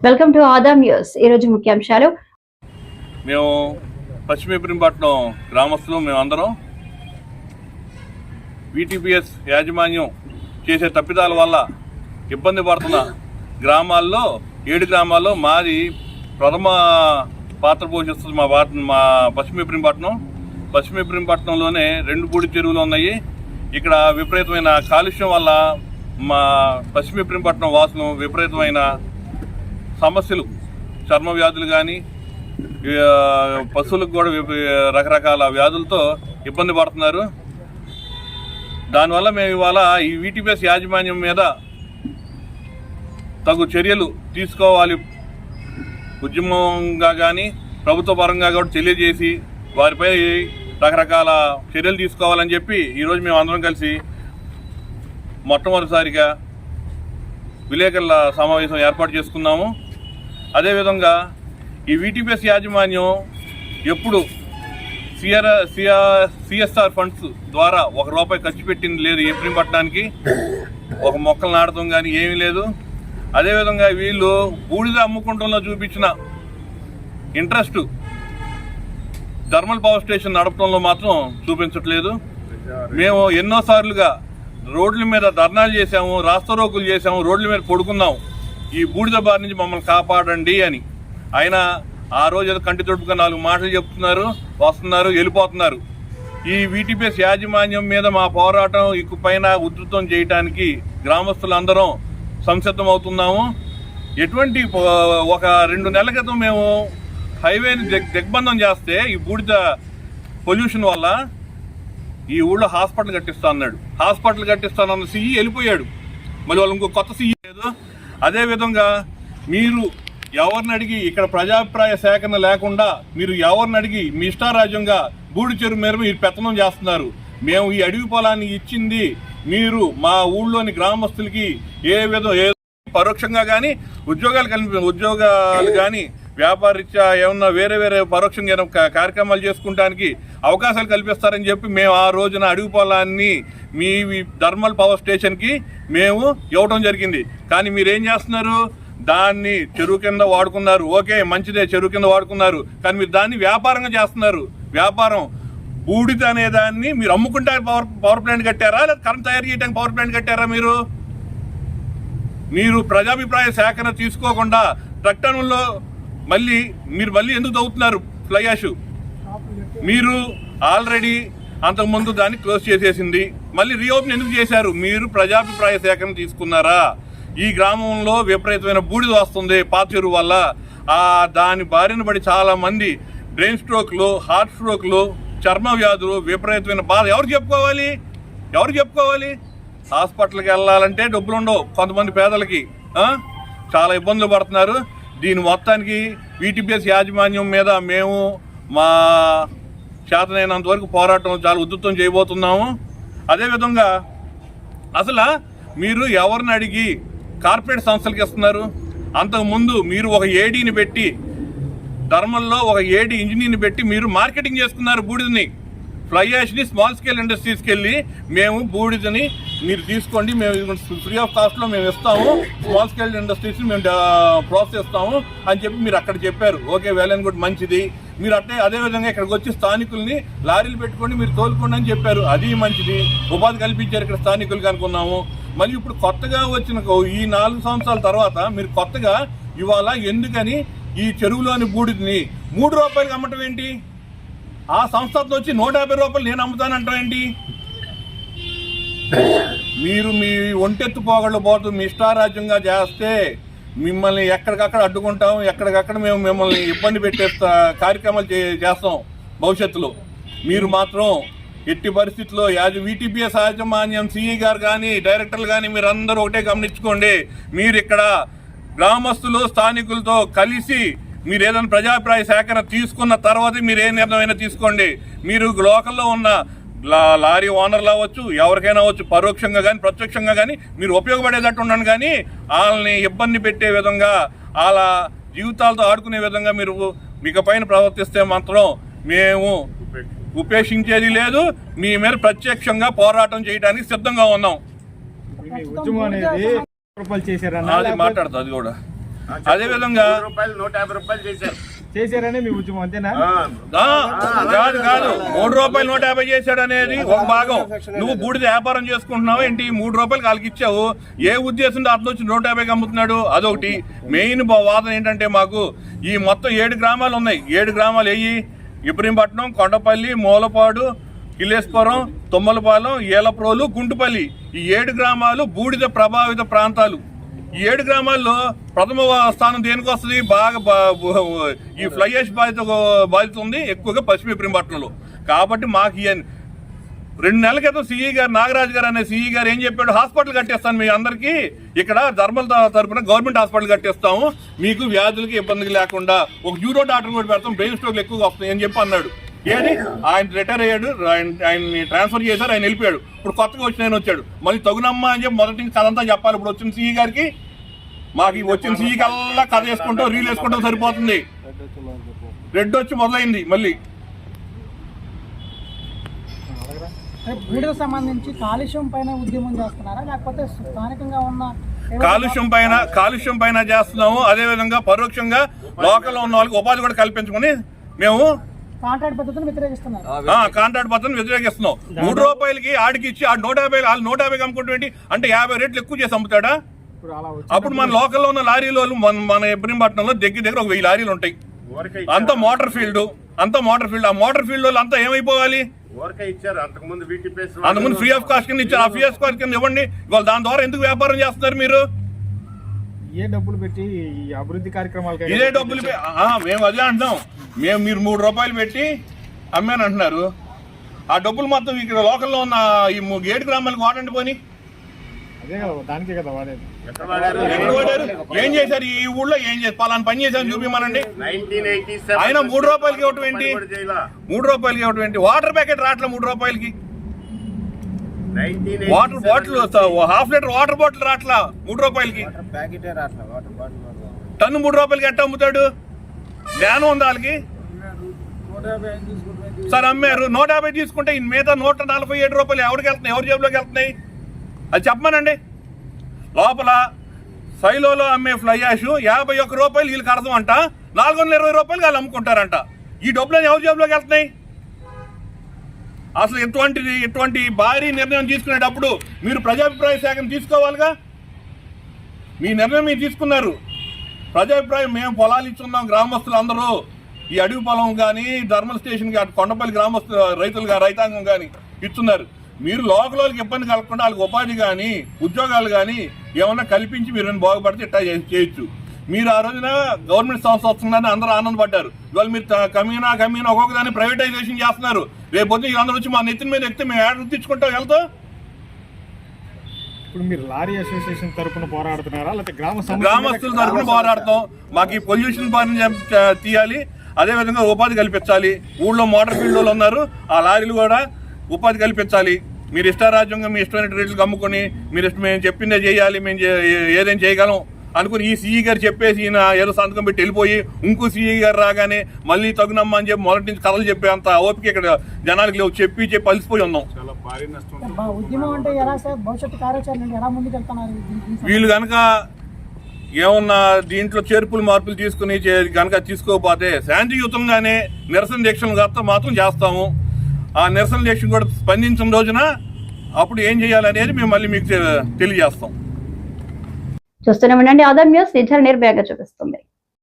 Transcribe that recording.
Welcome to ఆదా news. ఈరోజు ముఖ్యాంశాలు. మేము పశ్చిమేపురంపట్నం గ్రామస్తులు మేమందరం వీటీపీఎస్ యాజమాన్యం చేసే తప్పిదాల వల్ల ఇబ్బంది పడుతున్న గ్రామాల్లో ఏడు గ్రామాల్లో మాది ప్రథమ పాత్ర పోషిస్తుంది మా పాత మా పశ్చిమేపురంపట్నం పశ్చిమేపురంపట్నంలోనే రెండు బూడి చెరువులు ఉన్నాయి. ఇక్కడ విపరీతమైన కాలుష్యం వల్ల మా పశ్చిమేపురంపట్నం వాసులు విపరీతమైన సమస్యలు చర్మ వ్యాధులు కానీ పశువులకు కూడా రకరకాల వ్యాధులతో ఇబ్బంది పడుతున్నారు. దానివల్ల మేము ఇవాళ ఈ వీటీపీఎస్ యాజమాన్యం మీద తగు చర్యలు తీసుకోవాలి. ఉద్యమంగా కానీ ప్రభుత్వ పరంగా కూడా తెలియజేసి వారిపై రకరకాల చర్యలు తీసుకోవాలని చెప్పి ఈరోజు మేము అందరం కలిసి మొట్టమొదటిసారిగా విలేకరుల సమావేశం ఏర్పాటు చేసుకున్నాము. అదేవిధంగా ఈ వీటీపీఎస్ యాజమాన్యం ఎప్పుడు సిఆర్ సిఆర్ సిఎస్ఆర్ ఫండ్స్ ద్వారా ఒక రూపాయి ఖర్చు పెట్టింది లేదు ఏప్రిల్ పట్టడానికి ఒక మొక్కలు నాటడం కానీ ఏమీ లేదు. అదేవిధంగా వీళ్ళు బూడిద అమ్ముకుంటంలో చూపించిన ఇంట్రెస్ట్ థర్మల్ పవర్ స్టేషన్ నడపడంలో మాత్రం చూపించట్లేదు. మేము ఎన్నోసార్లుగా రోడ్ల మీద ధర్నాలు చేశాము రాస్తారోకులు చేశాము రోడ్ల మీద పడుకున్నాము ఈ బూడిద బారి నుంచి మమ్మల్ని కాపాడండి అని. ఆయన ఆ రోజు ఏదో కంటి తొడుపుగా నాలుగు మాటలు చెప్తున్నారు వస్తున్నారు వెళ్ళిపోతున్నారు. ఈ వీటిపిఎస్ యాజమాన్యం మీద మా పోరాటం ఇక పైన ఉధృతం చేయడానికి గ్రామస్తులందరం సంసిద్ధం అవుతున్నాము ఎటువంటి ఒక రెండు నెలల క్రితం మేము హైవేని దిగ్బంధం చేస్తే ఈ బూడిద పొల్యూషన్ వల్ల ఈ ఊళ్ళో హాస్పిటల్ కట్టిస్తా అన్నాడు. హాస్పిటల్ కట్టిస్తానన్న సిఈ వెళ్ళిపోయాడు. మళ్ళీ వాళ్ళు ఇంకో కొత్త సిఈ అదేవిధంగా మీరు ఎవరిని అడిగి ఇక్కడ ప్రజాభిప్రాయ సేకరణ లేకుండా మీరు ఎవరిని అడిగి మీ ఇష్టారాజ్యంగా బూడి చెరువు మీద మీరు పెత్తనం చేస్తున్నారు. మేము ఈ అడవి పొలాన్ని ఇచ్చింది మీరు మా ఊళ్ళోని గ్రామస్తులకి ఏ విధం ఏ పరోక్షంగా కానీ ఉద్యోగాలు కల్పి ఉద్యోగాలు కానీ వ్యాపారరీత్యా ఏమన్నా వేరే వేరే పరోక్షంగా ఏమైనా కార్యక్రమాలు చేసుకుంటానికి అవకాశాలు కల్పిస్తారని చెప్పి మేము ఆ రోజున అడుగు పొలాన్ని మీ థర్మల్ పవర్ స్టేషన్కి మేము ఇవ్వటం జరిగింది. కానీ మీరేం చేస్తున్నారు? దాన్ని చెరువు కింద వాడుకున్నారు. ఓకే మంచిదే చెరువు కింద వాడుకున్నారు. కానీ మీరు దాన్ని వ్యాపారంగా చేస్తున్నారు. వ్యాపారం బూడిద అనే దాన్ని మీరు అమ్ముకుంటానికి పవర్ పవర్ ప్లాంట్ కట్టారా? లేదా కరెంట్ తయారు చేయడానికి పవర్ ప్లాంట్ కట్టారా మీరు? మీరు ప్రజాభిప్రాయ సేకరణ తీసుకోకుండా ప్రకటనలో మళ్ళీ మీరు మళ్ళీ ఎందుకు తవ్వుతున్నారు ఫ్లై యాషు? మీరు ఆల్రెడీ అంతకుముందు దాన్ని క్లోజ్ చేసేసింది. మళ్ళీ రీఓపెన్ ఎందుకు చేశారు? మీరు ప్రజాభిప్రాయ సేకరణ తీసుకున్నారా? ఈ గ్రామంలో విపరీతమైన బూడిద వస్తుంది పాత చెరువు వల్ల. ఆ దాని బారిన పడి చాలా మంది బ్రెయిన్ స్ట్రోక్లు హార్ట్ స్ట్రోక్లు చర్మ వ్యాధులు విపరీతమైన బాధ. ఎవరు చెప్పుకోవాలి? ఎవరు చెప్పుకోవాలి? హాస్పిటల్కి వెళ్ళాలంటే డబ్బులు ఉండవు. కొంతమంది పేదలకి చాలా ఇబ్బందులు పడుతున్నారు. దీని మొత్తానికి వీటీపీఎస్ యాజమాన్యం మీద మేము మా చేతనైనంత వరకు పోరాటం చాలా ఉధృతం చేయబోతున్నాము. అదేవిధంగా అసలు మీరు ఎవరిని అడిగి కార్పొరేట్ సంస్థలకు ఇస్తున్నారు? అంతకుముందు మీరు ఒక ఏడీని పెట్టి ధర్మంలో ఒక ఏడి ఇంజనీర్ని పెట్టి మీరు మార్కెటింగ్ చేసుకున్నారు బూడిదని. ఫ్లై యాష్ని స్మాల్ స్కేల్ ఇండస్ట్రీస్కి వెళ్ళి మేము బూడిదని మీరు తీసుకోండి మేము ఫ్రీ ఆఫ్ కాస్ట్లో మేము ఇస్తాము స్మాల్ స్కేల్ ఇండస్ట్రీస్ని మేము ప్రాసెస్ ఇస్తాము అని చెప్పి మీరు అక్కడ చెప్పారు. ఓకే వెల్ కూడా గుడ్ మంచిది. మీరు అట్టే అదే విధంగా ఇక్కడికి వచ్చి స్థానికుల్ని లారీలు పెట్టుకోండి మీరు తోలుకోండి అని చెప్పారు. అది మంచిది. ఉపాధి కల్పించారు ఇక్కడ స్థానికులు అనుకున్నాము మళ్ళీ ఇప్పుడు కొత్తగా వచ్చిన ఈ నాలుగు సంవత్సరాల తర్వాత మీరు కొత్తగా ఇవాళ ఎందుకని ఈ చెరువులోని బూడిదని మూడు రూపాయలకి అమ్మటం ఏంటి? ఆ సంస్థతో వచ్చి నూట యాభై రూపాయలు నేను అమ్ముతానంటాం ఏంటి? మీరు మీ ఒంటెత్తు పోగళ్ళు పోతూ మీ ఇష్టారాజ్యంగా చేస్తే మిమ్మల్ని ఎక్కడికక్కడ అడ్డుకుంటాం ఎక్కడికక్కడ మేము మిమ్మల్ని ఇబ్బంది పెట్టే కార్యక్రమాలు చే- చేస్తాం భవిష్యత్తులో. మీరు మాత్రం ఎట్టి పరిస్థితుల్లో యాజ వీటీపీఎస్ యాజమాన్యం సిఈ గారు కానీ డైరెక్టర్లు కానీ మీరు అందరూ ఒకటే గమనించుకోండి. మీరు ఇక్కడ గ్రామస్తులు స్థానికులతో కలిసి మీరు ఏదైనా ప్రజాభిప్రాయ సేకరణ తీసుకున్న తర్వాత మీరు ఏ నిర్ణయమైనా తీసుకోండి. మీరు లోకల్లో ఉన్న లారీ ఓనర్లు అవ్వచ్చు ఎవరికైనా అవ్వచ్చు పరోక్షంగా కానీ ప్రత్యక్షంగా కానీ మీరు ఉపయోగపడేటట్టు ఉండండి కానీ వాళ్ళని ఇబ్బంది పెట్టే విధంగా వాళ్ళ జీవితాలతో ఆడుకునే విధంగా మీరు మీకు పైన ప్రవర్తిస్తే మాత్రం మేము ఉపేక్షించేది లేదు. మీ మీద ప్రత్యక్షంగా పోరాటం చేయడానికి సిద్ధంగా ఉన్నాం. అది మాట్లాడుతుంది అది కూడా. అదేవిధంగా రూపాయలు నూట యాభై రూపాయలు చేశారు. చేశారని మీ ఉద్యమం అంతేనా? కాదు కాదు. మూడు రూపాయలు నూట యాభై చేశాడు అనేది ఒక భాగం. నువ్వు బూడిద వ్యాపారం చేసుకుంటున్నావు ఏంటి? మూడు రూపాయలు వాళ్ళకి ఇచ్చావు ఏ ఉద్దేశంతో అతను వచ్చి నూట యాభైకి అమ్ముతున్నాడు? అదొకటి. మెయిన్ బా- వాదన ఏంటంటే మాకు ఈ మొత్తం ఏడు గ్రామాలు ఉన్నాయి. ఏడు గ్రామాలు ఏయి? ఇబ్రహీంపట్నం కొండపల్లి మూలపాడు కిలేశ్వరం తుమ్మలపాలెం ఏలప్రోలు గుంటుపల్లి. ఈ ఏడు గ్రామాలు బూడిద ప్రభావిత ప్రాంతాలు. ఈ ఏడు గ్రామాల్లో ప్రథమ స్థానం దేనికి వస్తుంది? బాగా ఈ ఫ్లై యాష్ బాధిత బాధిత ఉంది ఎక్కువగా పశ్చిమ ఇబ్రహీంపట్నంలో కాబట్టి మాకు రెండు నెలల క్రితం సిఈ గారు నాగరాజు గారు అనే సిఈ గారు ఏం చెప్పాడు? హాస్పిటల్ కట్టేస్తాను మీ అందరికీ. ఇక్కడ ధర్మల్ తరఫున గవర్నమెంట్ హాస్పిటల్ కట్టేస్తాము. మీకు వ్యాధులకి ఇబ్బంది లేకుండా ఒక న్యూరో డాక్టర్ కూడా పెడతాం బ్రెయిన్ స్ట్రోక్లు ఎక్కువగా వస్తాయి అని చెప్పి అన్నాడు. ఏది? ఆయన రిటైర్ అయ్యాడు ఆయన ఆయన్ని ట్రాన్స్ఫర్ చేశారు ఆయన వెళ్ళిపోయాడు. ఇప్పుడు కొత్తగా వచ్చిన ఆయన వచ్చాడు. మళ్ళీ తగునమ్మా అని చెప్పి మొదటి కథ అంతా చెప్పాలి. ఇప్పుడు వచ్చిన సిఈ గారికి మాకు వచ్చిన సిఈ కల్లా కథ వేసుకుంటాం రీల్ వేసుకుంటాం సరిపోతుంది. రెడ్ వచ్చి మొదలైంది మళ్ళీ. సంబంధించి కాలుష్యం పైన ఉద్యమం చేస్తున్నారా? లేకపోతే స్థానికంగా ఉన్న ఏవైతే కాలుష్యం పైన కాలుష్యం పైన చేస్తున్నాము. అదే విధంగా పరోక్షంగా లోకల్లో ఉన్న వాళ్ళకి ఉపాధి కూడా కల్పించుకొని మేము కాంట్రాక్ట్ పద్ధతిని వ్యతిరేకిస్తున్నారు. ఆ, కాంట్రాక్ట్ పద్ధతిని వ్యతిరేకిస్తున్నాం. మూడు రూపాయలకి ఆడికి ఇచ్చి ఆ నూట యాభై వాళ్ళు నూట యాభై అమ్ముకుంటే అంటే యాభై రేట్లు ఎక్కువ చేసి అమ్ముతాడా? అప్పుడు మన లోకల్లో ఉన్న లారీలు వాళ్ళు మన మన ఇబ్రహీంపట్నంలో దగ్గర దగ్గర ఒక వెయ్యి లారీలు ఉంటాయి. అంతా మోటార్ ఫీల్డ్ అంతా మోటార్ ఫీల్డ్. ఆ మోటార్ ఫీల్డ్ వాళ్ళు అంతా ఏమైపోవాలి? అంతకుముందు ఫ్రీ ఆఫ్ కాస్ట్ కింద ఇచ్చారు. ఆ ఫ్రీ ఆఫ్ కాస్ట్ కింద ఇవ్వండి. ఇవాళ దాని ద్వారా ఎందుకు వ్యాపారం చేస్తున్నారు మీరు? ఏ డబ్బులు పెట్టి ఈ అభివృద్ధి కార్యక్రమాలకి ఇదే డబ్బులు పె- ఆ, మేము అదే అంటున్నాం. మేము మీరు మూడు రూపాయలు పెట్టి అమ్మాను అంటున్నారు. ఆ డబ్బులు మొత్తం ఇక్కడ లోకల్లో ఉన్న ఈ ము- ఏడు గ్రామాలకు వాడండి పోని. అదే కదా దానికే కదా వాడేది. ఎక్కడ వాడారు? ఏం చేశారు? ఈ ఊళ్ళో ఏం చేశారు? పలానా పని చేశారు చూపిమనండి. ఆయన మూడు రూపాయలకి ఇవ్వటం ఏంటి? మూడు రూపాయలకి ఏంటి? వాటర్ ప్యాకెట్ రావట్లే మూడు రూపాయలకి. Water bottle half litre water bottle రావట్లా మూడు రూపాయలకి. టన్ను మూడు రూపాయలకి ఎట్ట అమ్ముతాడు? జ్ఞానం ఉంది వాళ్ళకి? సార్ అమ్మారు. నూట యాభై తీసుకుంటే మిగతా నూట నలభై ఏడు రూపాయలు ఎవరికి వెళ్తున్నాయి? ఎవరి జేబులోకి వెళ్తున్నాయి? అది చెప్పమనండి. లోపల సైలోలో అమ్మే ఫ్లై యాష్ యాభై ఒక్క రూపాయలు వీళ్ళకి అర్థం అంట. నాలుగు వందల ఇరవై రూపాయలు వాళ్ళు అమ్ముకుంటారంట. ఈ డబ్బులు ఎవరి జేబులోకి వెళ్తున్నాయి? అసలు ఎటువంటి ఎటువంటి భారీ నిర్ణయం తీసుకునేటప్పుడు మీరు ప్రజాభిప్రాయ శాఖను తీసుకోవాలిగా? మీ నిర్ణయం మీరు తీసుకున్నారు. ప్రజాభిప్రాయం మేము పొలాలు ఇచ్చున్నాం గ్రామస్తులు అందరూ ఈ అడవి పొలం కానీ ధర్మల్ స్టేషన్ కానీ కొండపల్లి గ్రామస్తు రైతులు రైతాంగం కానీ ఇస్తున్నారు మీరు లోకల్ వాళ్ళకి ఇబ్బంది కలగకుండా వాళ్ళకి ఉపాధి కానీ ఉద్యోగాలు కానీ ఏమన్నా కల్పించి మీరు బాగుపడితే ఇట్టా చేయొచ్చు. మీరు ఆ రోజున గవర్నమెంట్ సంస్థ వస్తుందని అందరూ ఆనందపడ్డారు. ఇవాళ మీరు కమీనా కమీనా ఒక్కొక్క దాన్ని ప్రైవేటైజేషన్ చేస్తున్నారు. రేపు పొద్దున్న వీళ్ళందరూ వచ్చి మా నెత్తిన మీద ఎక్కితే మేము ఏడ తెచ్చుకుంటాం వెళ్తాం. ఇప్పుడు మీరు లారీ అసోసియేషన్ తరపున పోరాడుతున్నారా? లేకపోతే గ్రామ గ్రామస్తుల తరఫున పోరాడతాం. మాకు ఈ పొల్యూషన్ తీయాలి. అదే విధంగా ఉపాధి కల్పించాలి. ఊళ్ళో మోటార్ ఫీల్డ్ వాళ్ళు ఉన్నారు. ఆ లారీలు కూడా ఉపాధి కల్పించాలి. మీరు ఇష్టారాజ్యంగా మీ ఇష్టమైన రేట్లకు అమ్ముకొని మీరు ఇష్టం మేము చెప్పిందే చేయాలి. మేము ఏదైనా చేయగలం. అనుకుని ఈ సీఈ గారు చెప్పేసి ఈయన ఏదో సంతకం పెట్టి వెళ్ళిపోయి ఇంకో సీఈ గారు రాగానే మళ్ళీ తగునమ్మా అని చెప్పి మొదటి నుంచి కథలు చెప్పే అంత ఓపిక ఇక్కడ జనానికి లేవు. చెప్పి చెప్పి అలసిపోయి ఉన్నాం. వీళ్ళు కనుక ఏమన్నా దీంట్లో చేర్పులు మార్పులు తీసుకుని చే- కనుక తీసుకోకపోతే శాంతియుతంగానే నిరసన దీక్షలు కాస్త మాత్రం చేస్తాము. ఆ నిరసన దీక్ష కూడా స్పందించిన రోజున అప్పుడు ఏం చేయాలనేది మేము మళ్ళీ మీకు తె- తెలియజేస్తాం. చూస్తూనే ఉండండి. అదర్ న్యూస్ నిజ నిర్భయంగా చూపిస్తుంది.